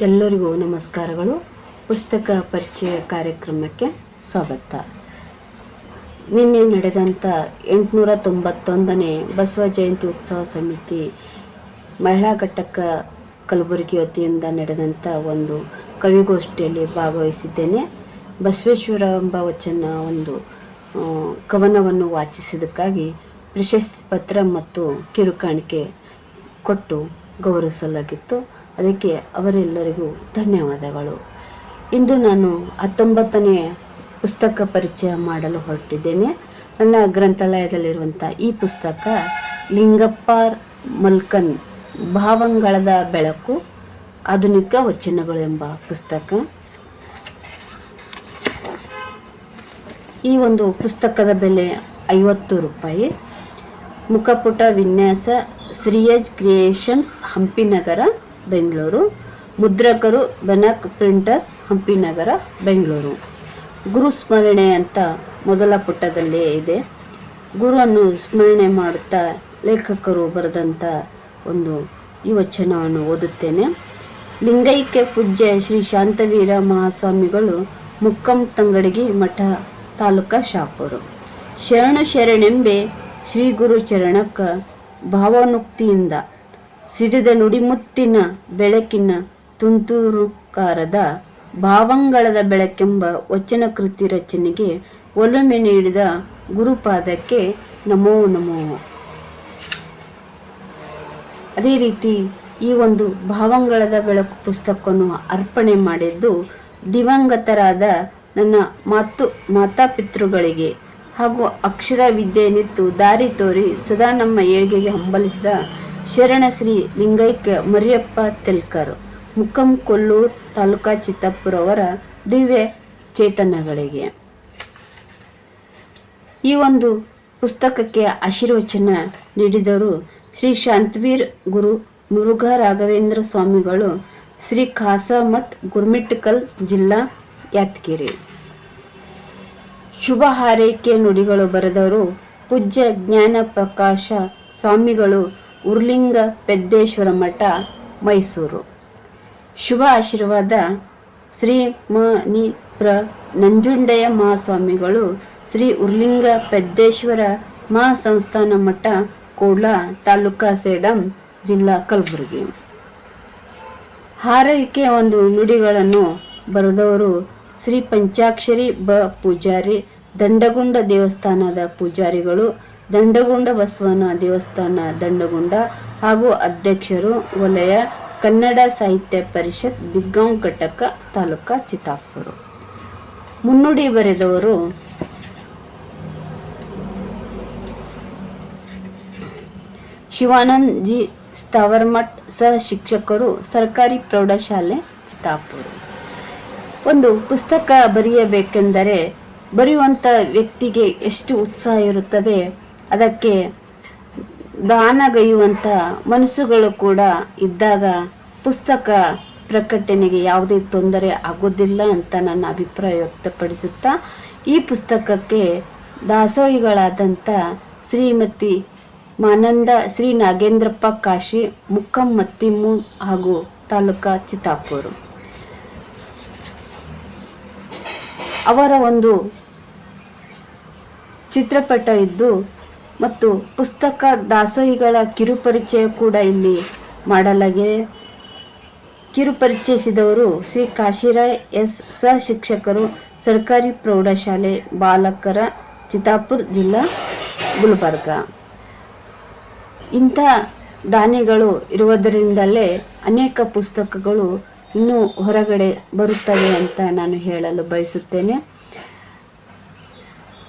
ಎಲ್ಲರಿಗೂ ನಮಸ್ಕಾರಗಳು. ಪುಸ್ತಕ ಪರಿಚಯ ಕಾರ್ಯಕ್ರಮಕ್ಕೆ ಸ್ವಾಗತ. ನಿನ್ನೆ ನಡೆದಂಥ ಎಂಟುನೂರ ತೊಂಬತ್ತೊಂದನೇ ಬಸವ ಜಯಂತಿ ಉತ್ಸವ ಸಮಿತಿ ಮಹಿಳಾ ಘಟಕ ಕಲಬುರಗಿ ವತಿಯಿಂದ ನಡೆದಂಥ ಒಂದು ಕವಿಗೋಷ್ಠಿಯಲ್ಲಿ ಭಾಗವಹಿಸಿದ್ದೇನೆ. ಬಸವೇಶ್ವರ ಎಂಬ ವಚನ ಒಂದು ಕವನವನ್ನು ವಾಚಿಸಿದ್ದಕ್ಕಾಗಿ ಪ್ರಶಸ್ತಿ ಪತ್ರ ಮತ್ತು ಕಿರುಕಾಣಿಕೆ ಕೊಟ್ಟು ಗೌರವಿಸಲಾಗಿತ್ತು. ಅದಕ್ಕೆ ಅವರೆಲ್ಲರಿಗೂ ಧನ್ಯವಾದಗಳು. ಇಂದು ನಾನು ಹತ್ತೊಂಬತ್ತನೇ ಪುಸ್ತಕ ಪರಿಚಯ ಮಾಡಲು ಹೊರಟಿದ್ದೇನೆ. ನನ್ನ ಗ್ರಂಥಾಲಯದಲ್ಲಿರುವಂಥ ಈ ಪುಸ್ತಕ ಲಿಂಗಪ್ಪಾರ್ ಮಲ್ಕನ್ ಭಾವಂಗಳದ ಬೆಳಕು, ಆಧುನಿಕ ವಚನಗಳು ಎಂಬ ಪುಸ್ತಕ. ಈ ಒಂದು ಪುಸ್ತಕದ ಬೆಲೆ ಐವತ್ತು ರೂಪಾಯಿ. ಮುಖಪುಟ ವಿನ್ಯಾಸ ಶ್ರೀಯಜ್ ಕ್ರಿಯೇಷನ್ಸ್ ಹಂಪಿನಗರ. ಬೆಂಗಳೂರು, ಮುದ್ರಕರು, ಬೆನಕ್ ಪ್ರಿಂಟರ್ಸ್, ಹಂಪಿನಗರ, ಬೆಂಗಳೂರು. ಗುರು ಸ್ಮರಣೆ ಅಂತ ಮೊದಲ ಪುಟದಲ್ಲೇ ಇದೆ. ಗುರುವನ್ನು ಸ್ಮರಣೆ ಮಾಡುತ್ತಾ ಲೇಖಕರು ಬರೆದಂಥ ಒಂದು ಈ ವಚನವನ್ನು ಓದುತ್ತೇನೆ. ಲಿಂಗೈಕ್ಯ ಪೂಜ್ಯ ಶ್ರೀ ಶಾಂತವೀರ ಮಹಾಸ್ವಾಮಿಗಳು ಮುಕ್ಕಂ ತಂಗಡಗಿ ಮಠ ತಾಲೂಕಾ ಶಾಪುರು. ಶರಣು ಶರಣೆಂಬೆ ಶ್ರೀ ಗುರು ಚರಣಕ್ಕ ಭಾವನುಕ್ತಿಯಿಂದ ಸಿಡಿದ ನುಡಿಮುತ್ತಿನ ಬೆಳಕಿನ ತುಂತುರುಕಾರದ ಭಾವಂಗಳದ ಬೆಳಕೆಂಬ ವಚನ ಕೃತಿ ರಚನೆಗೆ ಒಲುಮೆ ನೀಡಿದ ಗುರುಪಾದಕ್ಕೆ ನಮೋ ನಮೋ. ಅದೇ ರೀತಿ ಈ ಒಂದು ಭಾವಂಗಳದ ಬೆಳಕು ಪುಸ್ತಕವನ್ನು ಅರ್ಪಣೆ ಮಾಡಿದ್ದು ದಿವಂಗತರಾದ ನನ್ನ ಮಾತು ಮಾತಾಪಿತೃಗಳಿಗೆ ಹಾಗೂ ಅಕ್ಷರ ವಿದ್ಯೆಯನ್ನಿತ್ತು ದಾರಿ ತೋರಿ ಸದಾ ನಮ್ಮ ಏಳ್ಗೆಗೆ ಹಂಬಲಿಸಿದ ಶರಣ ಶ್ರೀ ಲಿಂಗೈಕ್ಯ ಮರಿಯಪ್ಪ ತೆಲ್ಕರ್ ಮುಕ್ಕಂ ಕೊಲ್ಲೂರು ತಾಲೂಕಾ ಚಿತ್ತಾಪುರವರ ದಿವ್ಯ ಚೇತನಗಳಿಗೆ. ಈ ಒಂದು ಪುಸ್ತಕಕ್ಕೆ ಆಶೀರ್ವಚನ ನೀಡಿದರು ಶ್ರೀ ಶಾಂತವೀರ್ ಗುರು ಮುರುಘಾ ರಾಘವೇಂದ್ರ ಸ್ವಾಮಿಗಳು ಶ್ರೀ ಖಾಸಮಠ್, ಗುರ್ಮಿಟ್ಕಲ್ ಜಿಲ್ಲಾ ಯಾದಗಿರಿ. ಶುಭ ಹಾರೈಕೆ ನುಡಿಗಳು ಬರೆದವರು ಪೂಜ್ಯ ಜ್ಞಾನ ಪ್ರಕಾಶ ಸ್ವಾಮಿಗಳು ಉರ್ಲಿಂಗ ಪೆದ್ದೇಶ್ವರ ಮಠ, ಮೈಸೂರು. ಶುಭ ಆಶೀರ್ವಾದ ಶ್ರೀ ಮ ನಿ ಪ್ರ ನಂಜುಂಡಯ ಮಹಾಸ್ವಾಮಿಗಳು, ಶ್ರೀ ಉರ್ಲಿಂಗ ಪೆದ್ದೇಶ್ವರ ಮಹಾಸಂಸ್ಥಾನ ಮಠ, ಕೋಡ್ಲ ತಾಲೂಕಾ ಸೇಡಂ, ಜಿಲ್ಲಾ ಕಲಬುರಗಿ. ಹಾರೈಕೆ ಒಂದು ನುಡಿಗಳನ್ನು ಬರೆದವರು ಶ್ರೀ ಪಂಚಾಕ್ಷರಿ ಬ ಪೂಜಾರಿ, ದಂಡಗುಂಡ ದೇವಸ್ಥಾನದ ಪೂಜಾರಿಗಳು ದಂಡಗುಂಡ ಬಸವನ ದೇವಸ್ಥಾನ ದಂಡಗೊಂಡ ಹಾಗೂ ಅಧ್ಯಕ್ಷರು ವಲಯ ಕನ್ನಡ ಸಾಹಿತ್ಯ ಪರಿಷತ್ ದಿಗ್ಗಾಂವ್ ಘಟಕ ತಾಲೂಕಾ ಚಿತ್ತಾಪುರ. ಮುನ್ನುಡಿ ಬರೆದವರು ಶಿವಾನಂದ್ ಜಿ ಸ್ಥಾವರ್ಮಠ್ ಸಹ ಶಿಕ್ಷಕರು, ಸರ್ಕಾರಿ ಪ್ರೌಢಶಾಲೆ ಚಿತ್ತಾಪುರ. ಒಂದು ಪುಸ್ತಕ ಬರೆಯಬೇಕೆಂದರೆ ಬರೆಯುವಂಥ ವ್ಯಕ್ತಿಗೆ ಎಷ್ಟು ಉತ್ಸಾಹ ಇರುತ್ತದೆ? ಅದಕ್ಕೆ ದಾನಗೈಯುವಂಥ ಮನಸ್ಸುಗಳು ಕೂಡ ಇದ್ದಾಗ ಪುಸ್ತಕ ಪ್ರಕಟಣೆಗೆ ಯಾವುದೇ ತೊಂದರೆ ಆಗೋದಿಲ್ಲ ಅಂತ ನನ್ನ ಅಭಿಪ್ರಾಯ ವ್ಯಕ್ತಪಡಿಸುತ್ತಾ, ಈ ಪುಸ್ತಕಕ್ಕೆ ದಾಸೋಹಿಗಳಾದಂಥ ಶ್ರೀಮತಿ ಮಾನಂದ, ಶ್ರೀ ನಾಗೇಂದ್ರಪ್ಪ ಕಾಶಿ, ಮುಕ್ಕಂ ಮತ್ತಿಮ್ಮು ಹಾಗೂ ತಾಲೂಕಾ ಚಿತ್ತಾಪುರು. ಅವರ ಒಂದು ಚಿತ್ರಪಟ ಇದ್ದು ಮತ್ತು ಪುಸ್ತಕ ದಾಸೋಹಿಗಳ ಕಿರುಪರಿಚಯ ಕೂಡ ಇಲ್ಲಿ ಮಾಡಲಾಗಿದೆ. ಕಿರುಪರಿಚಯಿಸಿದವರು ಶ್ರೀ ಕಾಶಿರಾಯ್ ಎಸ್ ಸಹ ಶಿಕ್ಷಕರು ಸರ್ಕಾರಿ ಪ್ರೌಢಶಾಲೆ ಬಾಲಕರ ಚಿತಾಪುರ್ ಜಿಲ್ಲಾ ಗುಲ್ಬರ್ಗ. ಇಂಥ ದಾನಿಗಳು ಇರುವುದರಿಂದಲೇ ಅನೇಕ ಪುಸ್ತಕಗಳು ಇನ್ನೂ ಹೊರಗಡೆ ಬರುತ್ತವೆ ಅಂತ ನಾನು ಹೇಳಲು ಬಯಸುತ್ತೇನೆ.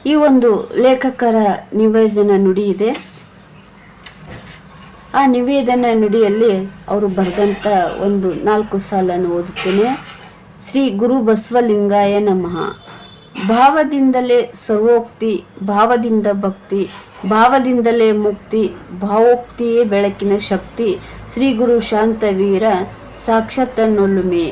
ಈ ಒಂದು ಲೇಖಕರ ನಿವೇದನ ನುಡಿ ಇದೆ. ಆ ನಿವೇದನ ನುಡಿಯಲ್ಲಿ ಅವರು ಬರೆದಂಥ ಒಂದು ನಾಲ್ಕು ಸಾಲನ್ನು ಓದುತ್ತೇನೆ. ಶ್ರೀ ಗುರು ಬಸವಲಿಂಗಾಯ ನಮಃ. ಭಾವದಿಂದಲೇ ಸರ್ವೋಕ್ತಿ, ಭಾವದಿಂದ ಭಕ್ತಿ, ಭಾವದಿಂದಲೇ ಮುಕ್ತಿ, ಭಾವೋಕ್ತಿಯೇ ಬೆಳಕಿನ ಶಕ್ತಿ, ಶ್ರೀ ಗುರು ಶಾಂತವೀರ ಸಾಕ್ಷಾತ್ತನ್ನೊಲುಮೆ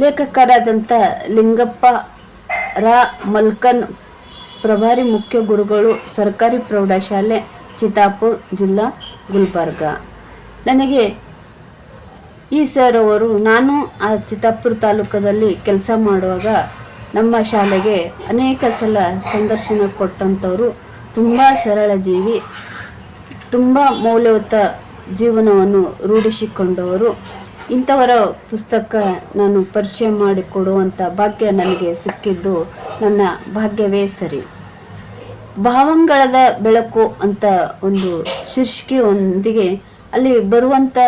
ಲೇಖಕರಾದಂಥ ಲಿಂಗಪ್ಪ ರಾ ಮಲ್ಕನ್, ಪ್ರಭಾರಿ ಮುಖ್ಯ ಗುರುಗಳು, ಸರ್ಕಾರಿ ಪ್ರೌಢಶಾಲೆ, ಚಿತ್ತಾಪುರ್ ಜಿಲ್ಲಾ ಗುಲ್ಬರ್ಗ. ನನಗೆ ಈ ಸರ್ ಅವರು, ನಾನು ಆ ಚಿತ್ತಾಪುರ ತಾಲೂಕದಲ್ಲಿ ಕೆಲಸ ಮಾಡುವಾಗ ನಮ್ಮ ಶಾಲೆಗೆ ಅನೇಕ ಸಲ ಸಂದರ್ಶನ ಕೊಟ್ಟಂಥವರು ತುಂಬ ಸರಳ ಜೀವಿ, ತುಂಬ ಮೌಲ್ಯಯುತ ಜೀವನವನ್ನು ರೂಢಿಸಿಕೊಂಡವರು. ಇಂಥವರ ಪುಸ್ತಕ ನಾನು ಪರಿಚಯ ಮಾಡಿಕೊಡುವಂಥ ಭಾಗ್ಯ ನನಗೆ ಸಿಕ್ಕಿದ್ದು ನನ್ನ ಭಾಗ್ಯವೇ ಸರಿ. ಭಾವಂಗಳದ ಬೆಳಕು ಅಂತ ಒಂದು ಶೀರ್ಷಿಕೆಯೊಂದಿಗೆ ಅಲ್ಲಿ ಬರುವಂಥ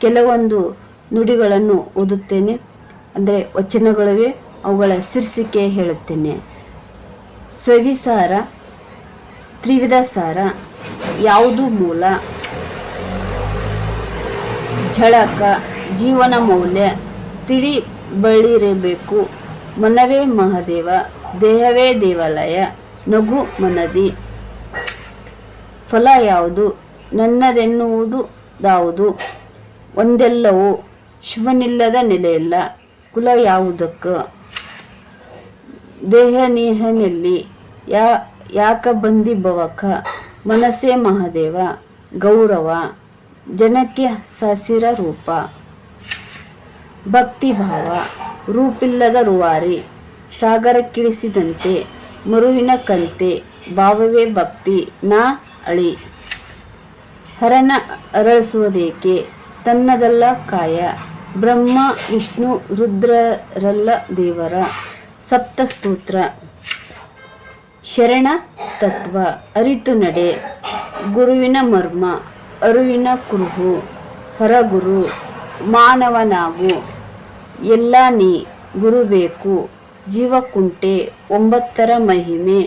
ಕೆಲವೊಂದು ನುಡಿಗಳನ್ನು ಓದುತ್ತೇನೆ. ಅಂದರೆ ವಚನಗಳಿವೆ, ಅವುಗಳ ಶೀರ್ಷಿಕೆ ಹೇಳುತ್ತೇನೆ. ಸವಿಸಾರ ತ್ರಿವಿಧ ಸಾರ ಯಾವುದು ಮೂಲ, ಝಳಕ ಜೀವನ ಮೌಲ್ಯ ತಿಳಿ ಬಳಿರಬೇಕು ಮನವೇ ಮಹಾದೇವ, ದೇಹವೇ ದೇವಾಲಯ, ನಗು ಮನದಿ. ಫಲ ಯಾವುದು? ನನ್ನದೆನ್ನುವುದು ದಾವುದು ಒಂದೆಲ್ಲವೂ ಶಿವನಿಲ್ಲದ ನೆಲೆಯಲ್ಲ, ಕುಲ ಯಾವುದಕ್ಕ? ದೇಹ ನೇಹನೆಲ್ಲಿ ಯಾ, ಯಾಕ ಬಂದಿ ಭವಕ ಮನಸ್ಸೇ ಮಹಾದೇವ, ಗೌರವ, ಜನಕ್ಕೆ ಸಸಿರ ರೂಪ. ಭಕ್ತಿಭಾವ, ರೂಪಿಲ್ಲದ ರೂವಾರಿ, ಸಾಗರಕ್ಕಿಳಿಸಿದಂತೆ, ಮರುವಿನ ಕಂತೆ, ಭಾವವೇ ಭಕ್ತಿ, ನಾ ಅಳಿ. ಹರನ ಅರಳಿಸುವುದೇಕೆ? ತನ್ನದಲ್ಲ ಕಾಯ. ಬ್ರಹ್ಮ, ವಿಷ್ಣು, ರುದ್ರರಲ್ಲ ದೇವರ. ಸಪ್ತಸ್ತೋತ್ರ. ಶರಣ ತತ್ವ. ಅರಿತು ನಡೆ. ಗುರುವಿನ ಮರ್ಮ. ಅರುವಿನ ಕುರುಹು. ಹೊರಗುರು. ಮಾನವನಾಗು. ಎಲ್ಲ ನೀ ಗುರು ಬೇಕು ಜೀವಕುಂಟೆ ಒಂಬತ್ತರ ಮಹಿಮೆ.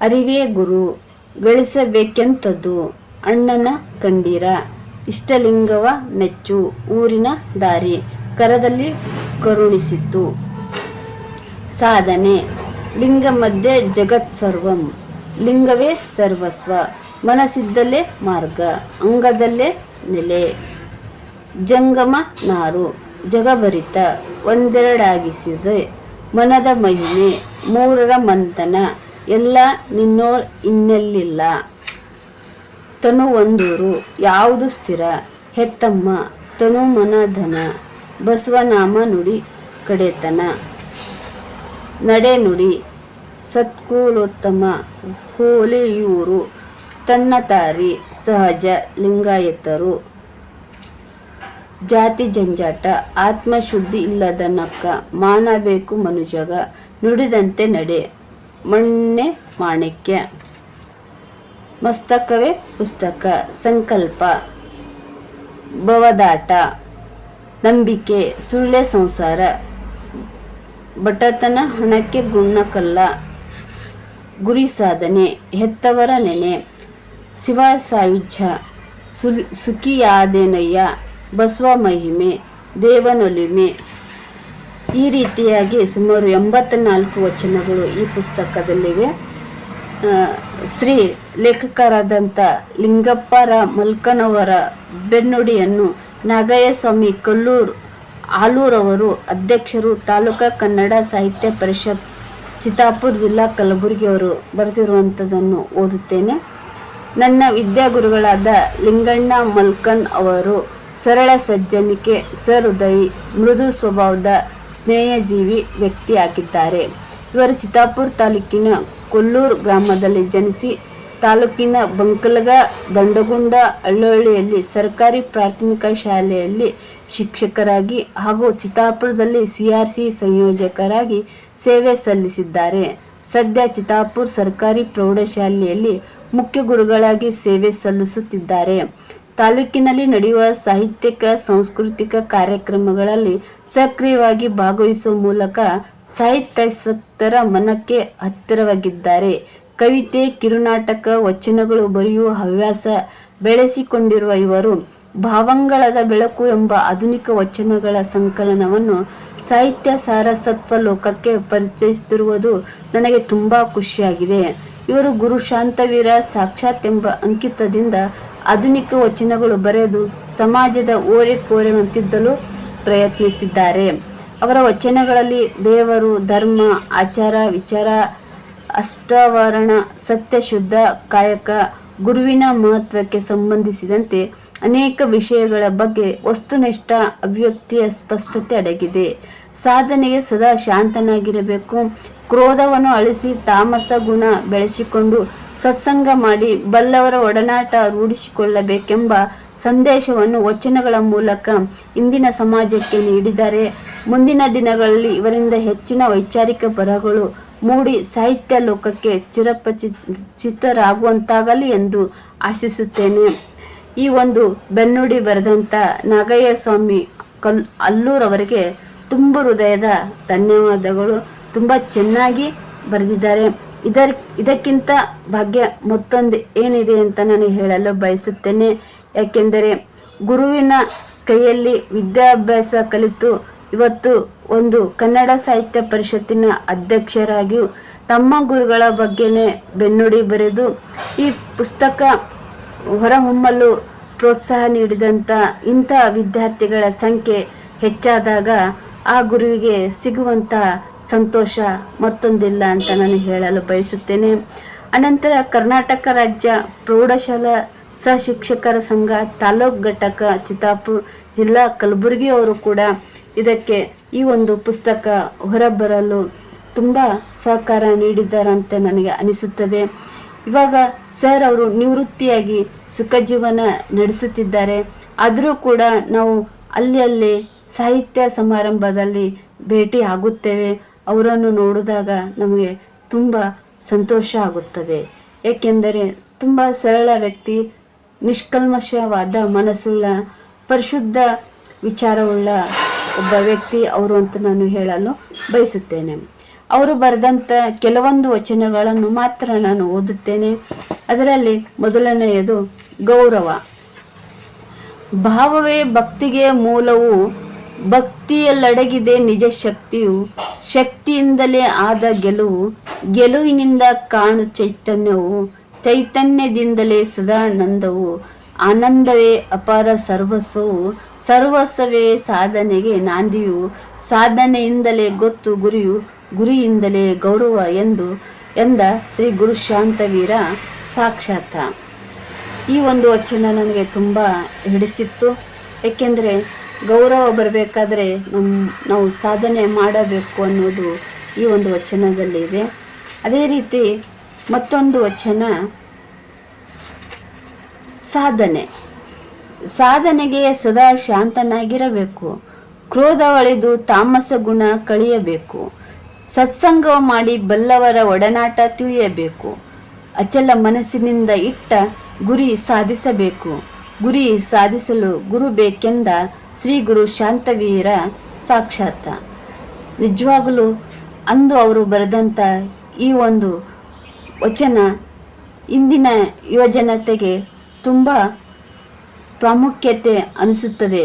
ಅರಿವೇ ಗುರು ಗಳಿಸಬೇಕೆಂಥದ್ದು ಅಣ್ಣನ ಕಂಡೀರ. ಇಷ್ಟಲಿಂಗವ ನೆಚ್ಚು ಊರಿನ ದಾರಿ, ಕರದಲ್ಲಿ ಕರುಣಿಸಿತು ಸಾಧನೆ ಲಿಂಗ ಮಧ್ಯೆ ಜಗತ್ ಸರ್ವಂ, ಲಿಂಗವೇ ಸರ್ವಸ್ವ, ಮನಸ್ಸಿದ್ದಲ್ಲೇ ಮಾರ್ಗ, ಅಂಗದಲ್ಲೇ ನೆಲೆ. ಜಂಗಮ ನಾರು, ಜಗಭರಿತ, ಒಂದೆರಡಾಗಿಸಿದೆ. ಮನದ ಮಹಿಮೆ, ಮೂರರ ಮಂಥನ, ಎಲ್ಲ ನಿನ್ನೋ ಇನ್ನೆಲ್ಲಿಲ್ಲ. ತನು ಒಂದೂರು, ಯಾವುದು ಸ್ಥಿರ. ಹೆತ್ತಮ್ಮ, ತನು ಮನ ಧನ. ಬಸವನಾಮ ನುಡಿ ಕಡೆತನ. ನಡೆ ನುಡಿ, ಸತ್ಕೂಲೋತ್ತಮ, ಹೋಲಿಯೂರು. ತನ್ನ ತಾರಿ, ಸಹಜ ಲಿಂಗಾಯತರು. ಜಾತಿ ಜಂಜಾಟ, ಆತ್ಮಶುದ್ಧಿ ಇಲ್ಲದ ನಕ್ಕ, ಮಾನ ಬೇಕು ಮನುಜಗ, ನುಡಿದಂತೆ ನಡೆ, ಮಣ್ಣೆ ಮಾಣಿಕ್ಯ. ಮಸ್ತಕವೇ ಪುಸ್ತಕ, ಸಂಕಲ್ಪ, ಭವದಾಟ, ನಂಬಿಕೆ, ಸುಳ್ಳೆ ಸಂಸಾರ ಬಟತನ ಹಣಕ್ಕೆ ಗುಣ್ಣಕಲ್ಲ ಗುರಿ ಸಾಧನೆ, ಹೆತ್ತವರ ನೆನೆ, ಶಿವ ಸಾಯುಜ್ಯ, ಸುಲ್, ಸುಖಿಯಾದೇನಯ್ಯ ಬಸವ ಮಹಿಮೆ ದೇವನೊಲಿಮೆ. ಈ ರೀತಿಯಾಗಿ ಸುಮಾರು ಎಂಬತ್ನಾಲ್ಕು ವಚನಗಳು ಈ ಪುಸ್ತಕದಲ್ಲಿವೆ. ಶ್ರೀ ಲೇಖಕರಾದಂಥ ಲಿಂಗಪ್ಪರ ಮಲ್ಕನವರ ಬೆನ್ನುಡಿಯನ್ನು ನಾಗಯ್ಯ ಸ್ವಾಮಿ ಕಲ್ಲೂರ್ ಆಲೂರವರು ಅಧ್ಯಕ್ಷರು ತಾಲೂಕಾ ಕನ್ನಡ ಸಾಹಿತ್ಯ ಪರಿಷತ್, ಚಿತ್ತಾಪುರ ಜಿಲ್ಲಾ ಕಲಬುರಗಿ ಅವರು ಬರೆದಿರುವಂಥದ್ದನ್ನು ಓದುತ್ತೇನೆ. ನನ್ನ ವಿದ್ಯಾಗುರುಗಳಾದ ಲಿಂಗಣ್ಣ ಮಲ್ಕನ್ ಅವರು ಸರಳ ಸಜ್ಜನಿಕೆ, ಸಹೃದಯಿ, ಮೃದು ಸ್ವಭಾವದ ಸ್ನೇಹಜೀವಿ ವ್ಯಕ್ತಿಯಾಗಿದ್ದಾರೆ. ಇವರು ಚಿತ್ತಾಪುರ ತಾಲೂಕಿನ ಕೊಲ್ಲೂರು ಗ್ರಾಮದಲ್ಲಿ ಜನಿಸಿ, ತಾಲೂಕಿನ ಬಂಕಲಗ, ದಂಡಗುಂಡ ಹಳ್ಳಹಳ್ಳಿಯಲ್ಲಿ ಸರ್ಕಾರಿ ಪ್ರಾಥಮಿಕ ಶಾಲೆಯಲ್ಲಿ ಶಿಕ್ಷಕರಾಗಿ ಹಾಗೂ ಚಿತ್ತಾಪುರದಲ್ಲಿ ಸಿಆರ್ಸಿ ಸಂಯೋಜಕರಾಗಿ ಸೇವೆ ಸಲ್ಲಿಸಿದ್ದಾರೆ. ಸದ್ಯ ಚಿತ್ತಾಪುರ ಸರ್ಕಾರಿ ಪ್ರೌಢಶಾಲೆಯಲ್ಲಿ ಮುಖ್ಯ ಗುರುಗಳಾಗಿ ಸೇವೆ ಸಲ್ಲಿಸುತ್ತಿದ್ದಾರೆ. ತಾಲೂಕಿನಲ್ಲಿ ನಡೆಯುವ ಸಾಹಿತ್ಯಿಕ, ಸಾಂಸ್ಕೃತಿಕ ಕಾರ್ಯಕ್ರಮಗಳಲ್ಲಿ ಸಕ್ರಿಯವಾಗಿ ಭಾಗವಹಿಸುವ ಮೂಲಕ ಸಾಹಿತ್ಯಾಸಕ್ತರ ಮನಕ್ಕೆ ಹತ್ತಿರವಾಗಿದ್ದಾರೆ. ಕವಿತೆ, ಕಿರುನಾಟಕ, ವಚನಗಳು ಬರೆಯುವ ಹವ್ಯಾಸ ಬೆಳೆಸಿಕೊಂಡಿರುವ ಇವರು ಭಾವಂಗಳದ ಬೆಳಕು ಎಂಬ ಆಧುನಿಕ ವಚನಗಳ ಸಂಕಲನವನ್ನು ಸಾಹಿತ್ಯ ಸಾರಸತ್ವ ಲೋಕಕ್ಕೆ ಪರಿಚಯಿಸುತ್ತಿರುವುದು ನನಗೆ ತುಂಬ ಖುಷಿಯಾಗಿದೆ. ಇವರು ಗುರು ಶಾಂತವೀರ ಸಾಕ್ಷಾತ್ ಎಂಬ ಅಂಕಿತದಿಂದ ಆಧುನಿಕ ವಚನಗಳು ಬರೆದು ಸಮಾಜದ ಓರೆ ಕೋರೆವಂತಿದ್ದಲು ಪ್ರಯತ್ನಿಸಿದ್ದಾರೆ. ಅವರ ವಚನಗಳಲ್ಲಿ ದೇವರು, ಧರ್ಮ, ಆಚಾರ, ವಿಚಾರ, ಅಷ್ಟಾವರಣ, ಸತ್ಯ, ಶುದ್ಧ, ಕಾಯಕ, ಗುರುವಿನ ಮಹತ್ವಕ್ಕೆ ಸಂಬಂಧಿಸಿದಂತೆ ಅನೇಕ ವಿಷಯಗಳ ಬಗ್ಗೆ ವಸ್ತುನಿಷ್ಠ ಅಭಿವ್ಯಕ್ತಿಯ ಸ್ಪಷ್ಟತೆ ಅಡಗಿದೆ. ಸಾಧನೆಗೆ ಸದಾ ಶಾಂತನಾಗಿರಬೇಕು. ಕ್ರೋಧವನ್ನು ಅಳಿಸಿ ತಾಮಸ ಗುಣ ಬೆಳೆಸಿಕೊಂಡು ಸತ್ಸಂಗ ಮಾಡಿ ಬಲ್ಲವರ ಒಡನಾಟ ರೂಢಿಸಿಕೊಳ್ಳಬೇಕೆಂಬ ಸಂದೇಶವನ್ನು ವಚನಗಳ ಮೂಲಕ ಇಂದಿನ ಸಮಾಜಕ್ಕೆ ನೀಡಿದ್ದಾರೆ ಮುಂದಿನ ದಿನಗಳಲ್ಲಿ ಇವರಿಂದ ಹೆಚ್ಚಿನ ವೈಚಾರಿಕ ಬರಹಗಳು ಮೂಡಿ ಸಾಹಿತ್ಯ ಲೋಕಕ್ಕೆ ಚಿರಪರಿಚಿತರಾಗುವಂತಾಗಲಿ ಎಂದು ಆಶಿಸುತ್ತೇನೆ. ಈ ಒಂದು ಬೆನ್ನುಡಿ ಬರೆದಂಥ ನಾಗಯ್ಯ ಸ್ವಾಮಿ ಕಲ್, ಅಲ್ಲೂರವರಿಗೆ ತುಂಬ ಹೃದಯದ ಧನ್ಯವಾದಗಳು. ತುಂಬ ಚೆನ್ನಾಗಿ ಬರೆದಿದ್ದಾರೆ. ಇದರ, ಇದಕ್ಕಿಂತ ಭಾಗ್ಯ ಮತ್ತೊಂದು ಏನಿದೆ ಅಂತ ನಾನು ಹೇಳಲು ಬಯಸುತ್ತೇನೆ. ಯಾಕೆಂದರೆ ಗುರುವಿನ ಕೈಯಲ್ಲಿ ವಿದ್ಯಾಭ್ಯಾಸ ಕಲಿತು ಇವತ್ತು ಒಂದು ಕನ್ನಡ ಸಾಹಿತ್ಯ ಪರಿಷತ್ತಿನ ಅಧ್ಯಕ್ಷರಾಗಿಯೂ ತಮ್ಮ ಗುರುಗಳ ಬಗ್ಗೆನೇ ಬೆನ್ನುಡಿ ಬರೆದು ಈ ಪುಸ್ತಕ ಹೊರಹೊಮ್ಮಲು ಪ್ರೋತ್ಸಾಹ ನೀಡಿದಂಥ ಇಂಥ ವಿದ್ಯಾರ್ಥಿಗಳ ಸಂಖ್ಯೆ ಹೆಚ್ಚಾದಾಗ ಆ ಗುರುವಿಗೆ ಸಿಗುವಂಥ ಸಂತೋಷ ಮತ್ತೊಂದಿಲ್ಲ ಅಂತ ನಾನು ಹೇಳಲು ಬಯಸುತ್ತೇನೆ. ಅನಂತರ ಕರ್ನಾಟಕ ರಾಜ್ಯ ಪ್ರೌಢಶಾಲಾ ಸಹಶಿಕ್ಷಕರ ಸಂಘ, ತಾಲೂಕ್ ಘಟಕ, ಚಿತ್ತಾಪುರ್ ಜಿಲ್ಲಾ ಕಲಬುರಗಿ ಅವರು ಕೂಡ ಇದಕ್ಕೆ ಈ ಒಂದು ಪುಸ್ತಕ ಹೊರಬರಲು ತುಂಬ ಸಹಕಾರ ನೀಡಿದ್ದಾರಂತೆ ನನಗೆ ಅನಿಸುತ್ತದೆ. ಇವಾಗ ಸರ್ ಅವರು ನಿವೃತ್ತಿಯಾಗಿ ಸುಖ ಜೀವನ ನಡೆಸುತ್ತಿದ್ದಾರೆ. ಆದರೂ ಕೂಡ ನಾವು ಅಲ್ಲಿ ಅಲ್ಲಿ ಸಾಹಿತ್ಯ ಸಮಾರಂಭದಲ್ಲಿ ಭೇಟಿ ಆಗುತ್ತೇವೆ. ಅವರನ್ನು ನೋಡಿದಾಗ ನಮಗೆ ತುಂಬ ಸಂತೋಷ ಆಗುತ್ತದೆ. ಏಕೆಂದರೆ ತುಂಬ ಸರಳ ವ್ಯಕ್ತಿ, ನಿಷ್ಕಲ್ಮಶವಾದ ಮನಸ್ಸುಳ್ಳ, ಪರಿಶುದ್ಧ ವಿಚಾರವುಳ್ಳ ಒಬ್ಬ ವ್ಯಕ್ತಿ ಅವರು ಅಂತ ನಾನು ಹೇಳಲು ಬಯಸುತ್ತೇನೆ. ಅವರು ಬರೆದಂಥ ಕೆಲವೊಂದು ವಚನಗಳನ್ನು ಮಾತ್ರ ನಾನು ಓದುತ್ತೇನೆ. ಅದರಲ್ಲಿ ಮೊದಲನೆಯದು ಗೌರವ. ಭಾವವೇ ಭಕ್ತಿಗೆ ಮೂಲವು ಭಕ್ತಿಯಲ್ಲಡಗಿದೆ ನಿಜ ಶಕ್ತಿಯು. ಶಕ್ತಿಯಿಂದಲೇ ಆದ ಗೆಲುವು. ಗೆಲುವಿನಿಂದ ಕಾಣು ಚೈತನ್ಯವು. ಚೈತನ್ಯದಿಂದಲೇ ಸದಾನಂದವು ಆನಂದವೇ ಅಪಾರ ಸರ್ವಸ್ವವು. ಸರ್ವಸ್ವವೇ ಸಾಧನೆಗೆ ನಾಂದಿಯು. ಸಾಧನೆಯಿಂದಲೇ ಗೊತ್ತು ಗುರಿಯು. ಗುರಿಯಿಂದಲೇ ಗೌರವ ಎಂದು ಎಂದ ಶ್ರೀ ಗುರು ಶಾಂತವೀರ ಸಾಕ್ಷಾತ್. ಈ ಒಂದು ವಚನ ನನಗೆ ತುಂಬ ಹಿಡಿಸಿತ್ತು. ಏಕೆಂದರೆ ಗೌರವ ಬರಬೇಕಾದ್ರೆ ನಮ್ಮ ನಾವು ಸಾಧನೆ ಮಾಡಬೇಕು ಅನ್ನೋದು ಈ ಒಂದು ವಚನದಲ್ಲಿ ಇದೆ. ಅದೇ ರೀತಿ ಮತ್ತೊಂದು ವಚನ, ಸಾಧನೆ. ಸಾಧನೆಗೆ ಸದಾ ಶಾಂತನಾಗಿರಬೇಕು. ಕ್ರೋಧ ಒಳೆದು ತಾಮಸ ಗುಣ ಕಳಿಯಬೇಕು. ಸತ್ಸಂಗ ಮಾಡಿ ಬಲ್ಲವರ ಒಡನಾಟ ತಿಳಿಯಬೇಕು. ಅಚಲ ಮನಸ್ಸಿನಿಂದ ಇಟ್ಟ ಗುರಿ ಸಾಧಿಸಬೇಕು. ಗುರಿ ಸಾಧಿಸಲು ಗುರು ಬೇಕೆಂದ ಶ್ರೀ ಗುರು ಶಾಂತವೀರ ಸಾಕ್ಷಾತ್. ನಿಜವಾಗಲೂ ಅಂದು ಅವರು ಬರೆದಂಥ ಈ ಒಂದು ವಚನ ಇಂದಿನ ಯುವಜನತೆಗೆ ತುಂಬ ಪ್ರಾಮುಖ್ಯತೆ ಅನಿಸುತ್ತದೆ.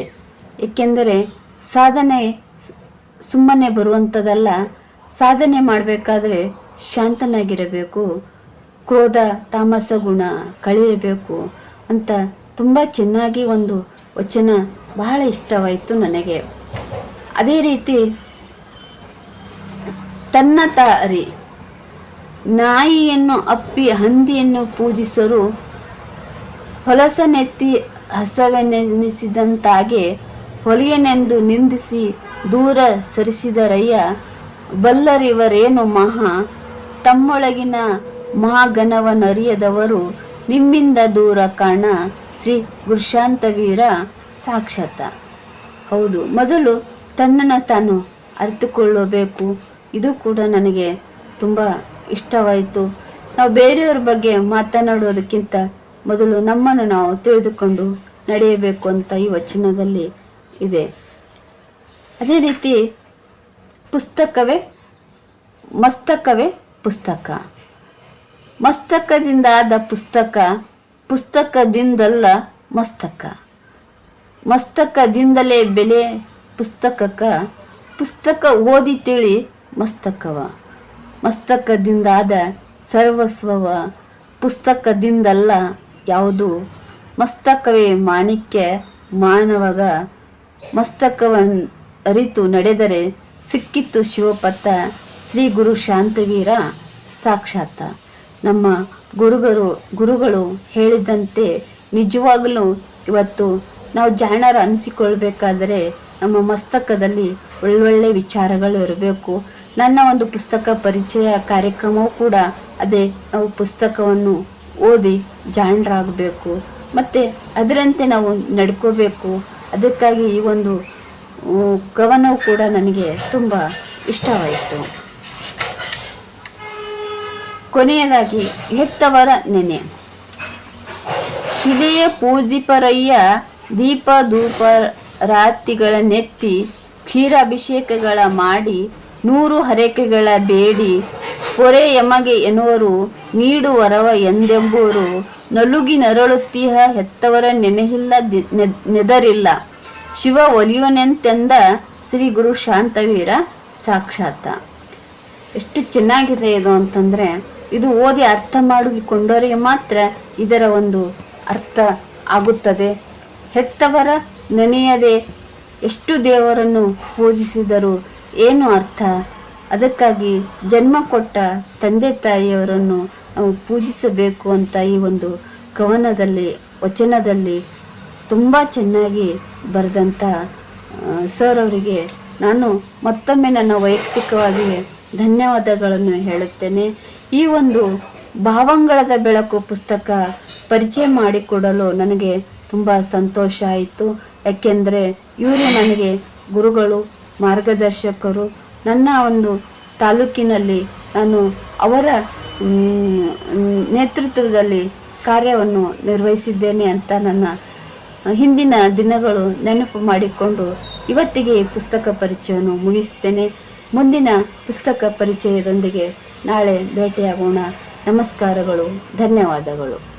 ಏಕೆಂದರೆ ಸಾಧನೆ ಸುಮ್ಮನೆ ಬರುವಂಥದ್ದಲ್ಲ ಸಾಧನೆ ಮಾಡಬೇಕಾದ್ರೆ ಶಾಂತನಾಗಿರಬೇಕು, ಕ್ರೋಧ, ತಾಮಸ, ಗುಣ ಕಳೆಯಬೇಕು ಅಂತ ತುಂಬ ಚೆನ್ನಾಗಿ ಒಂದು ವಚನ ಬಹಳ ಇಷ್ಟವಾಯಿತು ನನಗೆ. ಅದೇ ರೀತಿ ತನ್ನ ತಾರಿ ನಾಯಿಯನ್ನು ಅಪ್ಪಿ ಹಂದಿಯನ್ನು ಪೂಜಿಸರು ಹೊಲಸನೆತ್ತಿ ಹಸವೆನೆನಿಸಿದಂತಾಗೆ ಹೊಲಿಯನೆಂದು ನಿಂದಿಸಿ ದೂರ ಸರಿಸಿದರಯ್ಯ, ಬಲ್ಲರಿವರೇನು ಮಹಾ, ತಮ್ಮೊಳಗಿನ ಮಹಾಗಣವನರಿಯದವರು ನಿಮ್ಮಿಂದ ದೂರ ಕಾಣ ಶ್ರೀ ಗುರುಶಾಂತವೀರ ಸಾಕ್ಷಾತ. ಹೌದು, ಮೊದಲು ತನ್ನನ್ನು ತಾನು ಅರಿತುಕೊಳ್ಳಬೇಕು. ಇದು ಕೂಡ ನನಗೆ ತುಂಬ ಇಷ್ಟವಾಯಿತು. ನಾವು ಬೇರೆಯವ್ರ ಬಗ್ಗೆ ಮಾತನಾಡೋದಕ್ಕಿಂತ ಮೊದಲು ನಮ್ಮನ್ನು ನಾವು ತಿಳಿದುಕೊಂಡು ನಡೆಯಬೇಕು ಅಂತ ಈ ವಚನದಲ್ಲಿ ಇದೆ. ಅದೇ ರೀತಿ ಪುಸ್ತಕವೇ, ಮಸ್ತಕವೇ ಪುಸ್ತಕ. ಮಸ್ತಕದಿಂದಾದ ಪುಸ್ತಕ ಪುಸ್ತಕದಿಂದಲ್ಲ ಮಸ್ತಕ. ಮಸ್ತಕದಿಂದಲೇ ಬೆಲೆ ಪುಸ್ತಕಕ್ಕೆ. ಪುಸ್ತಕ ಓದಿ ತಿಳಿ ಮಸ್ತಕವ. ಮಸ್ತಕದಿಂದಾದ ಸರ್ವಸ್ವವ. ಪುಸ್ತಕದಿಂದಲ್ಲ ಯಾವುದು? ಮಸ್ತಕವೇ ಮಾಣಿಕ್ಯ ಮಾನವಗ. ಮಸ್ತಕವನ್ನು ಅರಿತು ನಡೆದರೆ ಸಿಕ್ಕಿತ್ತು ಶಿವಪತ್ತ. ಶ್ರೀ ಗುರು ಶಾಂತವೀರ ಸಾಕ್ಷಾತ್ ನಮ್ಮ ಗುರುಗರು ಗುರುಗಳು ಹೇಳಿದಂತೆ ನಿಜವಾಗಲೂ ಇವತ್ತು ನಾವು ಜಾಣರ ಅನಿಸಿಕೊಳ್ಬೇಕಾದರೆ ನಮ್ಮ ಮಸ್ತಕದಲ್ಲಿ ಒಳ್ಳೊಳ್ಳೆ ವಿಚಾರಗಳು ಇರಬೇಕು. ನನ್ನ ಒಂದು ಪುಸ್ತಕ ಪರಿಚಯ ಕಾರ್ಯಕ್ರಮವೂ ಕೂಡ ಅದೇ ನಾವು ಪುಸ್ತಕವನ್ನು ಓದಿ ಜಾಣರಾಗಬೇಕು. ಮತ್ತು ಅದರಂತೆ ನಾವು ನಡ್ಕೋಬೇಕು. ಅದಕ್ಕಾಗಿ ಈ ಒಂದು ಕವನವು ಕೂಡ ನನಗೆ ತುಂಬ ಇಷ್ಟವಾಯಿತು. ಕೊನೆಯದಾಗಿ ಹೆತ್ತವರ ನೆನೆ. ಶಿಲೆಯ ಪೂಜಿಪರಯ್ಯ ದೀಪ, ಧೂಪ, ರಾತಿಗಳ ನೆತ್ತಿ ಕ್ಷೀರಾಭಿಷೇಕಗಳ ಮಾಡಿ, ನೂರು ಹರಕೆಗಳ ಬೇಡಿ, ಪೊರೆ ಯಮಗೆ ಎನ್ನುವರು, ನೀಡು ವರವ ಎಂದೆಂಬುವರು, ನಲುಗಿ ನರಳುತ್ತೀಹ ಹೆತ್ತವರ ನೆನೆಹಿಲ್ಲ ನೆದರಿಲ್ಲ. ಶಿವ ಒಲಿಯುವನೆಂತೆಂದ ಶ್ರೀ ಗುರು ಶಾಂತವೀರ ಸಾಕ್ಷಾತ್. ಎಷ್ಟು ಚೆನ್ನಾಗಿದೆ ಇದು ಅಂತಂದರೆ, ಇದು ಓದಿ ಅರ್ಥ ಮಾಡಿಕೊಂಡವರಿಗೆ ಮಾತ್ರ ಇದರ ಒಂದು ಅರ್ಥ ಆಗುತ್ತದೆ. ಹೆತ್ತವರ ನೆನೆಯದೆ ಎಷ್ಟು ದೇವರನ್ನು ಪೂಜಿಸಿದರೂ ಏನು ಅರ್ಥ? ಅದಕ್ಕಾಗಿ ಜನ್ಮ ಕೊಟ್ಟ ತಂದೆ ತಾಯಿಯವರನ್ನು ನಾವು ಪೂಜಿಸಬೇಕು ಅಂತ ಈ ಒಂದು ಕವನದಲ್ಲಿ, ವಚನದಲ್ಲಿ ತುಂಬ ಚೆನ್ನಾಗಿ ಬರೆದಂಥ ಸರ್ ಅವರಿಗೆ ನಾನು ಮತ್ತೊಮ್ಮೆ ನನ್ನ ವೈಯಕ್ತಿಕವಾಗಿ ಧನ್ಯವಾದಗಳನ್ನು ಹೇಳುತ್ತೇನೆ. ಈ ಒಂದು ಭಾವಂಗಳದ ಬೆಳಕು ಪುಸ್ತಕ ಪರಿಚಯ ಮಾಡಿಕೊಡಲು ನನಗೆ ತುಂಬ ಸಂತೋಷ ಆಯಿತು. ಯಾಕೆಂದರೆ ಇವರು ನನಗೆ ಗುರುಗಳು, ಮಾರ್ಗದರ್ಶಕರು. ನನ್ನ ಒಂದು ತಾಲೂಕಿನಲ್ಲಿ ನಾನು ಅವರ ನೇತೃತ್ವದಲ್ಲಿ ಕಾರ್ಯವನ್ನು ನಿರ್ವಹಿಸಿದ್ದೇನೆ ಅಂತ ನನ್ನ ಹಿಂದಿನ ದಿನಗಳು ನೆನಪು ಮಾಡಿಕೊಂಡು ಇವತ್ತಿಗೆ ಈ ಪುಸ್ತಕ ಪರಿಚಯವನ್ನು ಮುಗಿಸ್ತೇನೆ. ಮುಂದಿನ ಪುಸ್ತಕ ಪರಿಚಯದೊಂದಿಗೆ ನಾಳೆ ಭೇಟಿಯಾಗೋಣ. ನಮಸ್ಕಾರಗಳು, ಧನ್ಯವಾದಗಳು.